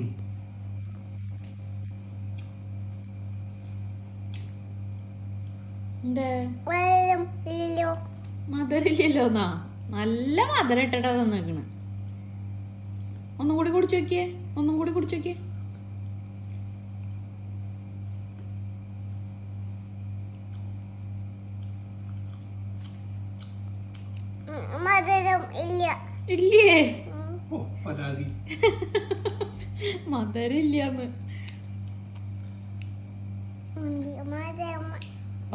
ഉം. എന്തേ? വെള്ളം ഇല്ലോ മധുരില്ലല്ലോ എന്നാ? നല്ല മധുരം ഇട്ടിട്ടാ തന്നേക്കണ്. ഒന്നും കൂടി കുടിച്ചു നോക്കിയേ ഒന്നും കൂടി കുടിച്ചു നോക്കിയേ. മധുരം ഇല്ല. ഇല്ലേ? ഓ പരാതി. മധുരം ഇല്ലാന്ന് മധുരം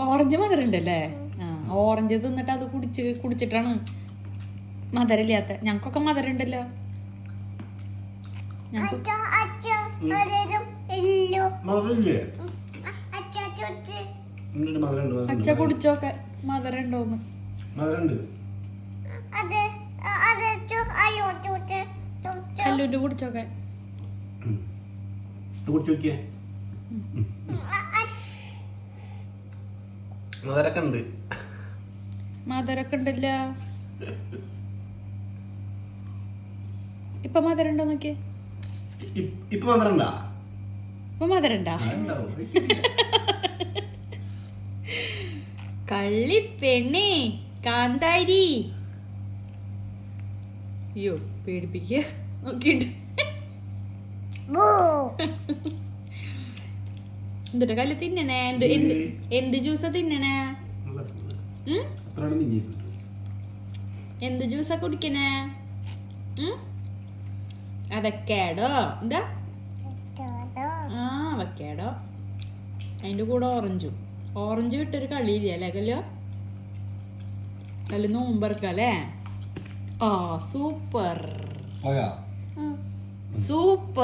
ഓറഞ്ച് മധുരം ഉണ്ടല്ലേ ആ ഓറഞ്ച് തിന്നിട്ട് അത് കുടിച്ച് കുടിച്ചിട്ടാണ് മധുരം ഇല്ലാത്ത ഞങ്ങൾക്കൊക്കെ മധുരം ഉണ്ടല്ലോ അച്ഛ കുടിച്ചോക്കെ മധുരം ഉണ്ടോന്ന് കല്ലൂന്റെ കുടിച്ചോക്കെ. കുടിച്ച് നോക്കിയേ. മധുരൊക്കെ ഉണ്ട് മധുരൊക്കെ ഉണ്ടല്ല ഇപ്പൊ മധുരം ഉണ്ടോ നോക്കിയേ ഇപ്പൊ മധുരം ഉണ്ടാ ഇപ്പൊ മധുരം ഉണ്ടാ കള്ളി പെണ്ണേ കാന്താരി. അയ്യോ പേടിപ്പിക്ക. നോക്കിട്ട് ബൂ. എന്തുട്ടാ കല്ല് തിന്നണേ? എന്ത് എന്ത് എന്ത് ജ്യൂസാ തിന്നണേ? എന്ത് ജ്യൂസാ കുടിക്കണേ? ഉം? അവക്കാഡോ? എന്താ? ആ അവക്കാഡോ. അതിന്റെ കൂടെ ഓറഞ്ചും. ഓറഞ്ച് വിട്ടൊരു കളിയില്ല അല്ലേ കല്ലോ? കല്ല് നോമ്പറക്കല്ലേ ആ സൂപ്പർ. സൂപ്പർ.